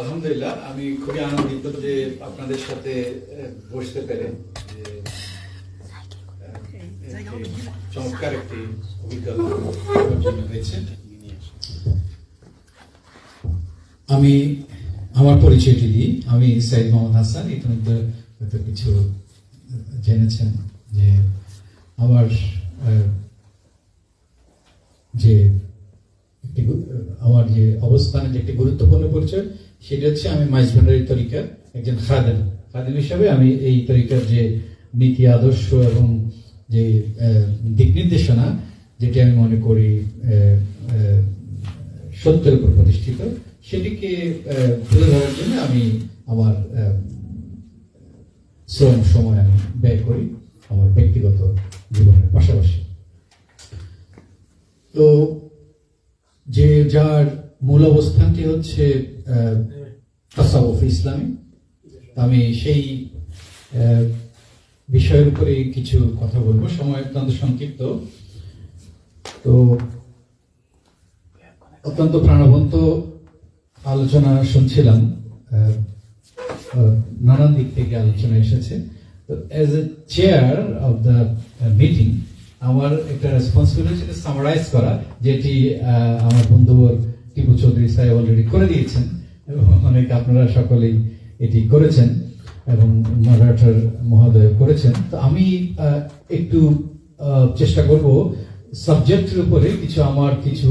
আলহামদুলিল্লাহ, আমি খুবই আনন্দিত যে আপনাদের সাথে বসতে পেরে চমৎকার একটি অভিজ্ঞতা হয়েছে। আমি আমার পরিচয়টি দিই। আমি সাইদ মোহাম্মদ হাসান, ইতিমধ্যে হয়তো কিছু জেনেছেন যে আমার যে আমার যে অবস্থানের যে একটি গুরুত্বপূর্ণ পরিচয় সেটা হচ্ছে আমি মাইজ ভান্ডারি তরিকা একজন খাদেম। খাদেম হিসাবে আমি এই তরিকার যে নীতি, আদর্শ এবং যে দিক নির্দেশনা, যেটি আমি মনে করি সত্যের উপর প্রতিষ্ঠিত, সেটিকে তুলে ধরার জন্য আমি আমার শ্রম, সময় আমি ব্যয় করি আমার ব্যক্তিগত জীবনের পাশাপাশি। তো, যে যার মূল অবস্থানটি হচ্ছে তাসাউফ ইসলামী। আমি সেই বিষয়ের উপরে কিছু কথা বলব। সময় অত্যন্ত সংক্ষিপ্ত। তো অত্যন্ত প্রাণবন্ত আলোচনা শুনছিলাম। নানান দিক থেকে আলোচনা এসেছে। তো as a chair of the meeting আমার একটা রেসপন্সিবিলিটি সামারাইজ করা, যেটি আমার বন্ধুবর টিপু চৌধুরী সাহেব অলরেডি করে দিয়েছেন। এবং অনেক আপনারা সকলেই এটি করেছেন এবং মডারেটর মহোদয় করেছেন। তো আমি একটু চেষ্টা করব সাবজেক্টের উপরে কিছু আমার কিছু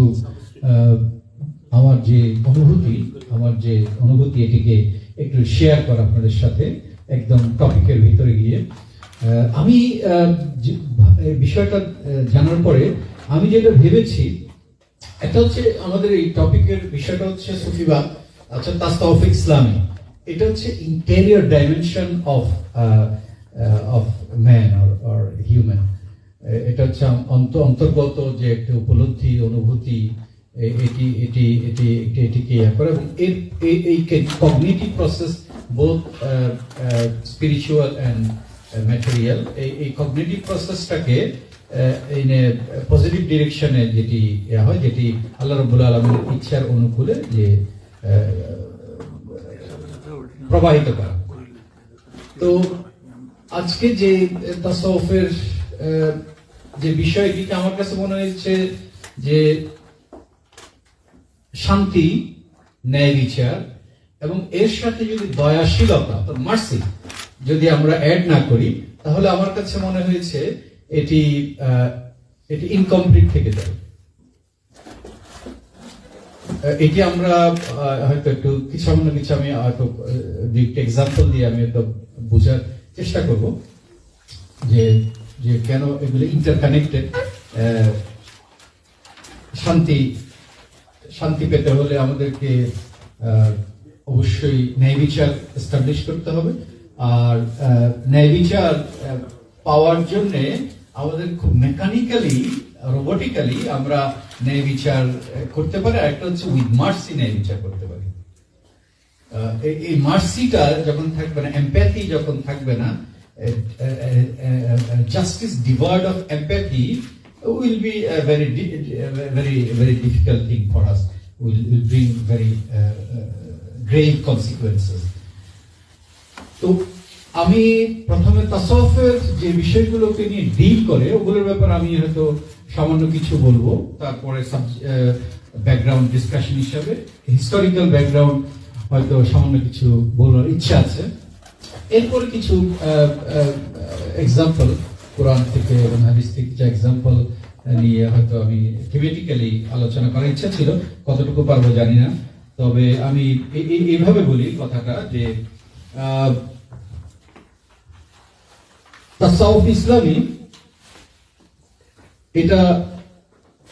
আমার যে অনুভূতি, আমার যে অনুভূতি এটিকে একটু শেয়ার করা আপনাদের সাথে একদম টপিকের ভিতরে গিয়ে। আমি বিষয়টা জানার পরে আমি যেটা ভেবেছি হচ্ছে আমাদের এই টপিকের বিষয়টা হচ্ছে সুফিবাদ আচ্ছা এটা হচ্ছে interior dimension of of man or human এটা হচ্ছে অন্ত, অন্তর্গত যে একটা উপলব্ধি, অনুভূতি এটি এটি এটি এটি এটিকে ইয়ে করে এবং এর এই cognitive process both spiritual and material এই এই কগনিটিভ প্রসেসটাকে এই পজিটিভ ডিরেকশনে যেটি ইয়া হয় যেটি আল্লাহ রবুল আলমের ইচ্ছার অনুকূলে যে প্রবাহিত করা। তো আজকে যে তাসাউফের আহ, যে বিষয়টিকে আমার কাছে মনে হয়েছে যে শান্তি ন্যায় বিচার এবং এর সাথে যদি দয়াশীলতা মার্সি যদি আমরা অ্যাড না করি, তাহলে আমার কাছে মনে হয়েছে এটি এটি ইনকমপ্লিট থেকে যাবে। এটি আমরা হয়তো একটু কিছু কিছু আমি হয়তো এক্সাম্পল দিয়ে আমি একটু বোঝার চেষ্টা করব যে যে কেন এগুলো ইন্টারকানেক্টেড শান্তি শান্তি পেতে হলে আমাদেরকে অবশ্যই ন্যায় বিচার এস্টাবলিশ করতে হবে। আর আহ, ন্যায় বিচার পাওয়ার জন্য আমাদের খুব মেকানিক্যালি রোবোটিক্যালি আমরা ন্যায় বিচার করতে পারি। আর একটা হচ্ছে উইথ মার্সি ন্যায় বিচার করতে পারি। এই- মার্সিটা যখন থাকবে না এম্প্যাথি যখন থাকবে না justice ডিভার্ড of empathy will be very di- a very very difficult thing for us will, will bring consequences. তো আমি প্রথমে তাসফের যে বিষয়গুলোকে নিয়ে ডিল করে, ওগুলোর ব্যাপারে আমি হয়তো সামান্য কিছু বলব। তারপরে ব্যাকগ্রাউন্ড ডিসকাশন হিসাবে হিস্টোরিক্যাল ব্যাকগ্রাউন্ড হয়তো সামান্য কিছু বলার ইচ্ছা আছে। এরপরে কিছু এক্সাম্পল কোরআন থেকে এবং হাদিস থেকে কিছু এক্সাম্পল নিয়ে হয়তো আমি থিমেটিক্যালি আলোচনা করার ইচ্ছা ছিল, কতটুকু পারব জানি না। তবে আমি এইভাবে বলি কথাটা যে তাসাউফ ইসলামী, এটা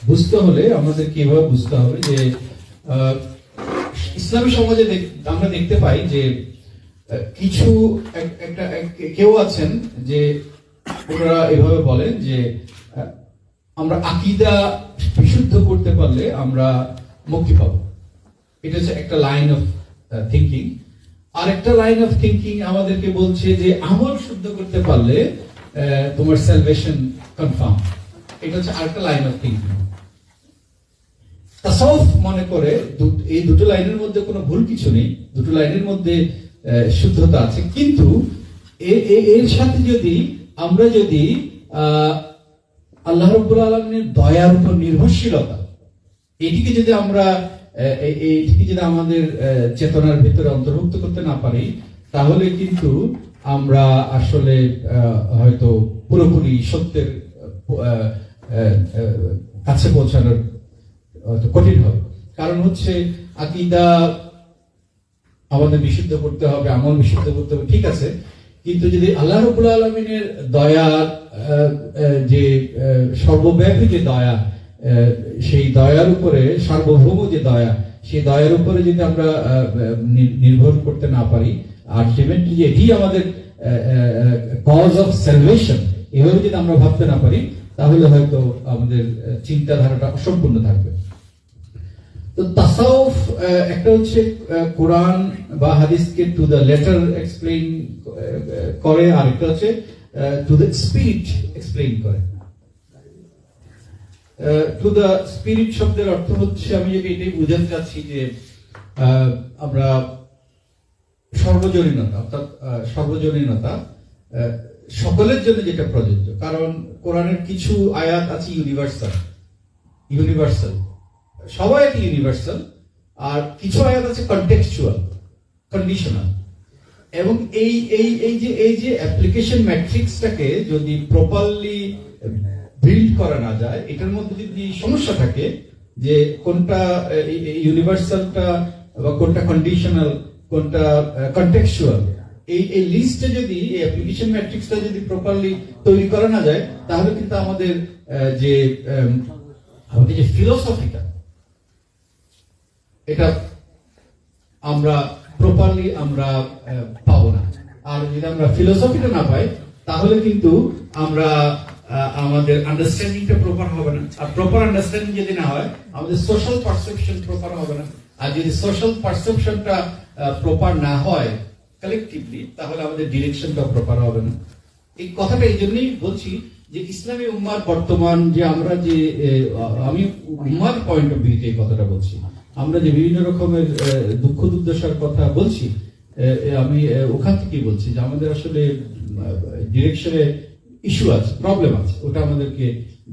বুঝতে হলে আমাদের কীভাবে বুঝতে হবে যে ইসলামী সমাজে আমরা দেখতে পাই যে কিছু একটা কেউ আছেন যে ওনারা এভাবে বলেন যে আমরা আকিদা বিশুদ্ধ করতে পারলে আমরা মুক্তি পাবো। এটা হচ্ছে একটা লাইন অফ থিঙ্কিং আর একটা লাইন অফ থিঙ্কিং আমাদেরকে বলছে যে আমল শুদ্ধ করতে পারলে তোমার সেলভেশন কনফার্ম এটা হচ্ছে আরেকটা লাইন অফ থিঙ্কিং তাসাউফ মনে করে এই দুটো লাইনের মধ্যে কোনো ভুল কিছু নেই। দুটো লাইনের মধ্যে শুদ্ধতা আছে। কিন্তু এর সাথে যদি আমরা যদি আল্লাহ রব্বুল আলমের দয়ার উপর নির্ভরশীলতা, এটিকে যদি আমরা এইটিকে যদি আমাদের চেতনার ভিতরে অন্তর্ভুক্ত করতে না পারি, তাহলে কিন্তু আমরা আসলে হয়তো পুরোপুরি সত্যের কাছে পৌঁছানোর কঠিন হবে। কারণ হচ্ছে আকিদা আমাদের বিশুদ্ধ করতে হবে, আমল বিশুদ্ধ করতে হবে, ঠিক আছে। কিন্তু যদি আল্লাহ রবুল আলমিনের দয়া যে সর্বব্যাপী যে দয়া সেই দয়ার উপরে সার্বভৌম যে দয়া, সেই দয়ার উপরে যদি আমরা নির্ভর করতে না পারি আলটিমেটলি এটি আমাদের কজ অফ সেলভেশন এভাবে যদি আমরা ভাবতে না পারি, তাহলে হয়তো আমাদের চিন্তাধারাটা অসম্পূর্ণ থাকবে। তো তাসাউফ একটা হচ্ছে কোরআন বা হাদিসকে টু দ্য লেটার এক্সপ্লেইন করে আর একটা হচ্ছে টু দ্য স্পিরিট এক্সপ্লেইন করে। টু দ্য স্পিরিট শব্দের অর্থ হচ্ছে আমি যদি এটাই বোঝাতে চাচ্ছি যে আমরা সর্বজনীনতা, অর্থাৎ সর্বজনীনতা সকলের জন্য যেটা প্রযোজ্য, কারণ কোরআনের কিছু আয়াত আছে ইউনিভার্সাল ইউনিভার্সাল সবাই একই ইউনিভার্সাল আর কিছু আয়াত আছে কন্টেক্সচুয়াল কন্ডিশনাল এবং এই এই এই যে এই যে অ্যাপ্লিকেশন ম্যাট্রিক্সটাকে যদি প্রপারলি বিল্ড করা না যায়, এটার মধ্যে যদি সমস্যা থাকে যে কোনটা ইউনিভার্সালটা বা কোনটা কন্ডিশনাল কোনটা কন্টেক্সচুয়াল এই এই লিস্টে যদি, এই অ্যাপ্লিকেশন ম্যাট্রিক্সটা যদি প্রপারলি তৈরি করা না যায়, তাহলে কিন্তু আমাদের যে আমাদের যে ফিলোসফিটা এটা আমরা প্রপারলি আমরা পাবো না। আর যদি আমরা ফিলোসফিটা না পাই, তাহলে কিন্তু আমরা আমাদের আন্ডারস্ট্যান্ডিংটা প্রপার হবে না। আর প্রপার আন্ডারস্ট্যান্ডিং যদি না হয়, আমাদের সোশ্যাল পারসেপশন প্রপার হবে না। আর যদি সোশ্যাল পারসেপশনটা প্রপার না হয় কালেকটিভলি তাহলে আমাদের ডিরেকশনটা প্রপার হবে না। এই কথাটা এই জন্যই বলছি যে ইসলামী উম্মার বর্তমান যে আমরা যে আমি উম্মার পয়েন্ট অফ ভিউতে এই কথাটা বলছি। আমরা যে বিভিন্ন রকমের দুঃখ দুর্দশার কথা বলছি আমি ওখান থেকেই বলছি যে আমাদের আসলে ডিরেকশনে ইস্যু আছে প্রবলেম আছে। ওটা আমাদেরকে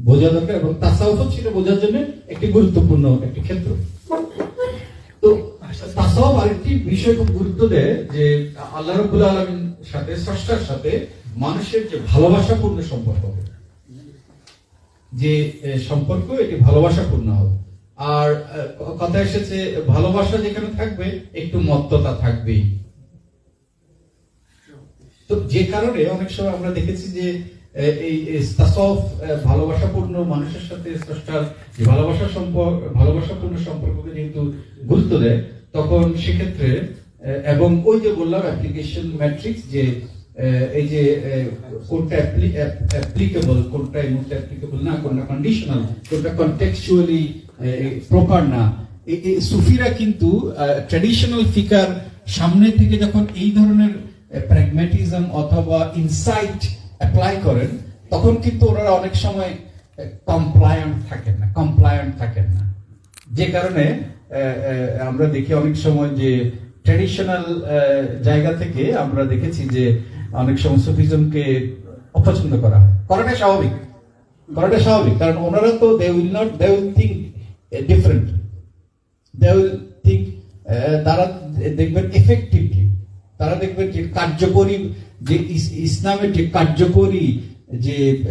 বোঝা দরকার এবং তাসাউফ হচ্ছে এটা বোঝার জন্য একটি গুরুত্বপূর্ণ একটি ক্ষেত্র। তো তাসাউফ আরেকটি বিষয় খুব গুরুত্ব দেয় যে, আল্লাহ রবুল আলমীর সাথে, স্রষ্টার সাথে মানুষের যে ভালোবাসাপূর্ণ সম্পর্ক। যে সম্পর্ক, এটি ভালোবাসাপূর্ণ হবে। আর কথা এসেছে, ভালোবাসা যেখানে থাকবে, একটু মত্ততা থাকবেই। তো যে কারণে অনেক সময় আমরা দেখেছি যে ভালোবাসাপূর্ণ মানুষের সাথে স্রষ্টার যে ভালোবাসা সম্পর্ক, ভালোবাসাপূর্ণ সম্পর্ককে যেহেতু গুরুত্ব দেয়, তখন সেক্ষেত্রে এবং ওই যে বললাম অ্যাপ্লিকেশন ম্যাট্রিক্স যে এই যে কোনটা অ্যাপ্লিকেবল কোনটা এই মুহূর্তে অ্যাপ্লিকেবল না কোনটা কন্ডিশনাল কোনটা কন্টেক্সচুয়ালি প্রপার না সুফিরা কিন্তু ট্র্যাডিশনাল ফিকার সামনে থেকে যখন এই ধরনের প্র্যাগম্যাটিজম অথবা ইনসাইট অ্যাপ্লাই করেন, তখন কিন্তু ওনারা অনেক সময় কমপ্লায়েন্ট থাকেন না কমপ্লায়েন্ট থাকেন না। যে কারণে আমরা দেখি অনেক সময় যে ট্র্যাডিশনাল জায়গা থেকে আমরা দেখেছি যে অনেক সময় সুফিজমকে অপছন্দ করা হয়। করাটা স্বাভাবিক। করাটা স্বাভাবিক। কারণ ওনারা তো they will not they will think different they will think তারা দেখবেন এফেক্টিভলি তারা দেখবেন যে কার্যকরী, যে ইস- ইসলামের যে কার্যকরী, যে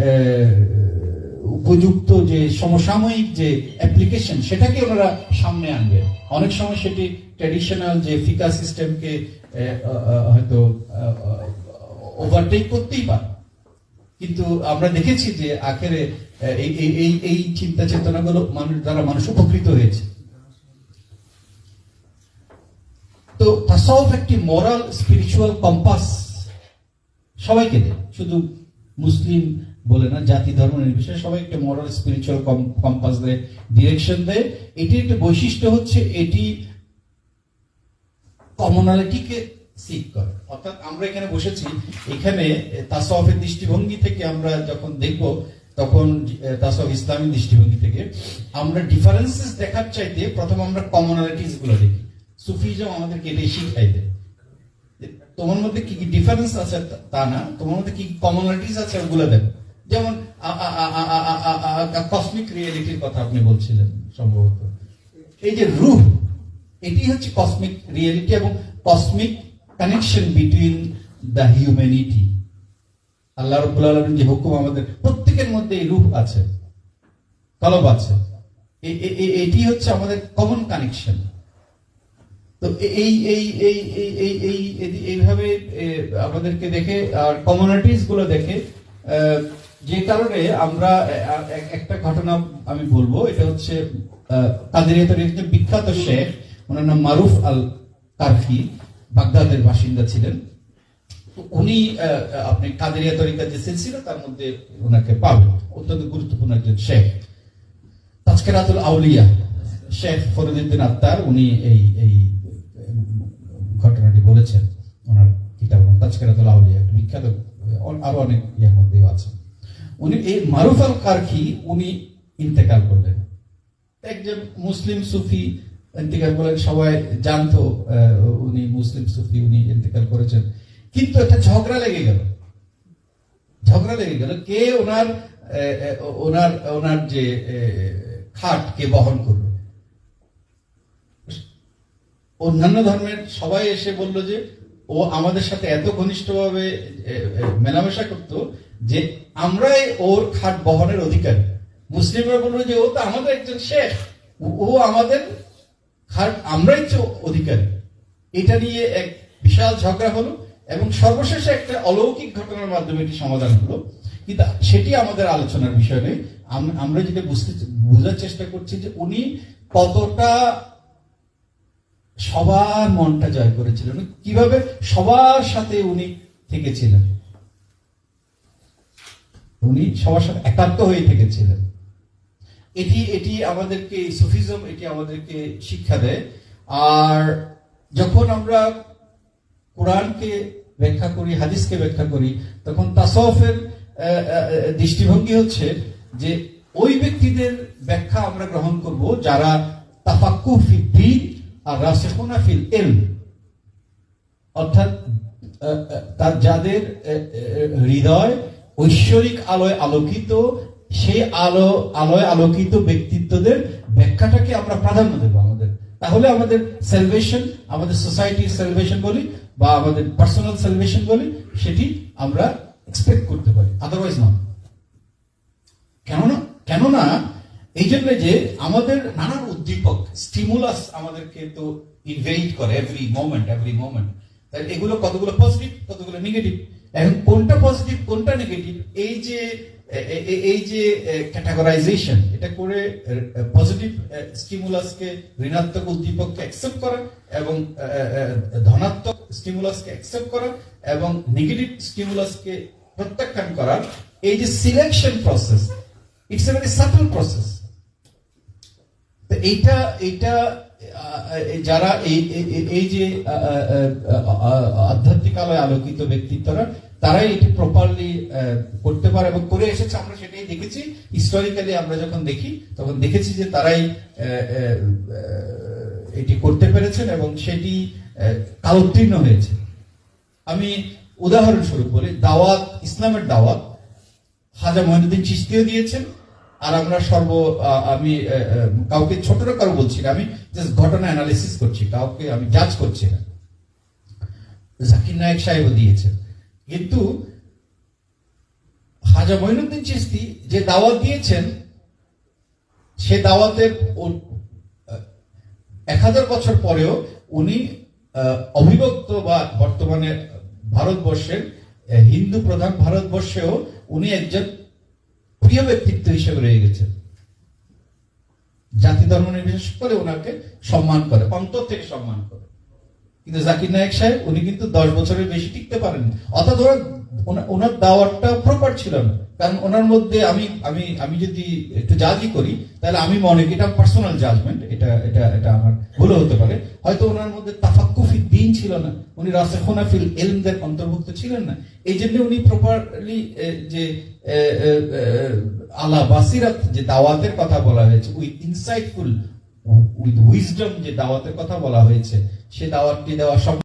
উপযুক্ত যে সমসাময়িক যে অ্যাপ্লিকেশন সেটাকে ওনারা সামনে আনবে অনেক সময় সেটি ট্র্যাডিশনাল যে ফিকা সিস্টেমকে হয়তো ওভারটেক করতেই পারে। কিন্তু আমরা দেখেছি যে আখেরে এই এই চিন্তা চেতনাগুলো মানুষ, দ্বারা মানুষ উপকৃত হয়েছে। তো তাসাউফ একটি মোরাল স্পিরিচুয়াল কম্পাস সবাইকে দেয়। শুধু মুসলিম বলে না, জাতি, ধর্ম নির্বিশেষে সবাই একটা মোরাল স্পিরিচুয়াল কম্পাস দেয় ডিরেকশন দেয়। এটি একটা বৈশিষ্ট্য হচ্ছে এটি কমনালিটিকে সিক করে। অর্থাৎ আমরা এখানে বসেছি, এখানে তাসাউফের দৃষ্টিভঙ্গি থেকে আমরা যখন দেখব, তখন তাসব ইসলামী দৃষ্টিভঙ্গি থেকে আমরা ডিফারেন্সেস দেখার চাইতে প্রথম আমরা কমনালিটিসগুলো দেখি। সুফিজম আমাদেরকে এটাই শিখাই দেয়। তোমার মধ্যে কি কি ডিফারেন্স আছে তা- না, তোমার মধ্যে কি কমনালিটিস আছে ওগুলো দেখো। যেমন কসমিক রিয়েলিটির কথা আপনি বলছিলেন সম্ভবত। এই যে রূহ এটি হচ্ছে কসমিক রিয়েলিটি এবং cosmic connection between the humanity আল্লাহ রব্বুল আলমিন যে হুকুম আমাদের প্রত্যেকের মধ্যে এই রূপ আছে, কলব আছে। এটি হচ্ছে আমাদের কমন কানেকশন তো এই এই এই এই এই এই, এই- এইভাবে আমাদেরকে দেখে, আর কমিউনিটিসগুলো দেখে যে কারণে আমরা একটা ঘটনা আমি বলব। এটা হচ্ছে কাদেরিয়াতের একজন বিখ্যাত শেখ, ওনার নাম মারুফ আল কারফি বাগদাদের বাসিন্দা ছিলেন। উনি আপনি কাদেরিয়া তরিকার যে সিলসিলা, তার মধ্যে ওনাকে পাবেন। অত্যন্ত গুরুত্বপূর্ণ একজন শেখ। তাজকেরাতুল আউলিয়া, শেখ ফরিদুদ্দিন আত্তার উনি এই এই বলেছেন, ওনার কিতাব তাজকেরাতুল আউলিয়া, একটা বিখ্যাত আরও অনেক ইয়ের মধ্যেও আছে। উনি এই মারুফ আল কারখি উনি ইন্তেকাল করলেন। একজন মুসলিম সুফি ইন্তেকাল করলেন, সবাই জানতো উনি মুসলিম সুফি, উনি ইন্তেকাল করেছেন। কিন্তু একটা ঝগড়া লেগে গেল। ঝগড়া লেগে গেল, কে ওনার ওনার ওনার যে খাট কে বহন করল? অন্যান্য ধর্মের সবাই এসে বলল যে, ও আমাদের সাথে এত ঘনিষ্ঠভাবে মেলামেশা করত যে আমরাই ওর খাট বহনের অধিকারী। মুসলিমরা বলল যে, ও তো আমাদের একজন শেখ। ও- আমাদের খাট, আমরাই তো অধিকারী। এটা নিয়ে এক বিশাল ঝগড়া হলো এবং সর্বশেষে একটা অলৌকিক ঘটনার মাধ্যমে এটি সমাধান হলো। কিন্তু সেটি আমাদের আলোচনার বিষয় নেই আম- আমরা যেটা বুঝতে বোঝার চেষ্টা করছি যে উনি কতটা সবার মনটা জয় করেছিলেন। কীভাবে? সবার সাথে উনি থেকেছিলেন। উনি সবার সাথে একাত্ম হয়ে থেকেছিলেন। এটি এটি আমাদেরকে সুফিজম এটি আমাদেরকে শিক্ষা দেয়। আর যখন আমরা কোরআনকে ব্যাখ্যা করি, হাদিসকে ব্যাখ্যা করি, তখন তাসফের দৃষ্টিভঙ্গি হচ্ছে যে ওই ব্যক্তিদের ব্যাখ্যা আমরা গ্রহণ করব যারা তাফাক্কু ফিদ্দিন আর রাসেখুনা ফিল ইলম, অর্থাৎ তার যাদের হৃদয় ঐশ্বরিক আলোয় আলোকিত, সেই আলো, আলোয় আলোকিত ব্যক্তিত্বদের ব্যাখ্যাটাকে আমরা প্রাধান্য দেব আমাদের। তাহলে আমাদের সেলভেশন আমাদের সোসাইটির সেলভেশন বলি, বা আমাদের পার্সোনাল সেলভেশন বলি, সেটি আমরা এক্সপেক্ট করতে পারি আদারওয়াইজ না কেননা কেননা এই জন্য যে আমাদের নানান উদ্দীপক স্টিমুলাস আমাদেরকে তো ইনভেইট করে এভরি মোমেন্ট এভরি মোমেন্ট তাই এগুলো কতগুলো পজিটিভ কতগুলো নেগেটিভ এখন কোনটা পজিটিভ কোনটা নেগেটিভ এই যে এই যে ক্যাটাগরাইজেশন এটা করে পজিটিভ স্টিমুলাসকে ঋণাত্মক উদ্দীপককে অ্যাকসেপ্ট করা এবং ধনাত্মক স্টিমুলাসকে অ্যাকসেপ্ট করা এবং নেগেটিভ স্টিমুলাসকে প্রত্যাখ্যান করার এই যে selection process it's a very subtle process তো এইটা যারা এই এই- যে আধ্যাত্মিক আলোয় আলোকিত ব্যক্তিত্বরা, তারাই এটি প্রপারলি করতে পারে এবং করে এসেছে। আমরা সেটাই দেখেছি। হিস্টোরিক্যালি আমরা যখন দেখি, তখন দেখেছি যে তারাই এটি করতে পেরেছেন এবং সেটি কালোত্তীর্ণ হয়েছে। আমি উদাহরণস্বরূপ বলি, দাওয়াত, ইসলামের দাওয়াত, হাজা মহিনুদ্দিন চিস্তিও দিয়েছেন। আর আমরা সর্ব আমি কাউকে ছোটরা কারও বলছি না, আমি জাস্ট ঘটনা অ্যানালিসিস করছি, কাউকে আমি জাজ করছি না। জাকির নায়ক সাহেবও দিয়েছেন। কিন্তু হাজা মহিনুদ্দিন চিস্তি যে দাওয়াত দিয়েছেন, সে দাওয়াতের এক হাজার বছর পরেও উনি অবিভক্ত বা বর্তমানে ভারতবর্ষের হিন্দু প্রধান ভারতবর্ষেও উনি একজন প্রিয় ব্যক্তিত্ব হিসেবে রয়ে গেছেন জাতি ধর্ম নির্বিশেষ করে ওনাকে সম্মান করে, অন্তর থেকে সম্মান করে। কিন্তু জাকির নায়ক সাহেব, উনি কিন্তু দশ বছরের বেশি টিকতে পারেন অর্থাৎ ওরা ওনার দাওয়ারটা প্রপার ছিল না। কারণ ওনার মধ্যে আমি আমি আমি যদি একটু জাজই করি, তাহলে আমি মনে করি এটা পার্সোনাল জাজমেন্ট এটা এটা এটা আমার ভুল হতে পারে। হয়তো ওনার মধ্যে তাফাক্কুফি দিন ছিল না। উনি রাসেখোনা ফিল এলমদের অন্তর্ভুক্ত ছিলেন না। এই জন্য উনি প্রপারলি যে আলা বাসিরাত যে দাওয়াতের কথা বলা হয়েছে উইথ ইনসাইটফুল উইথ উইজডম যে দাওয়াতের কথা বলা হয়েছে, সে দাওয়াতটি দেওয়া সব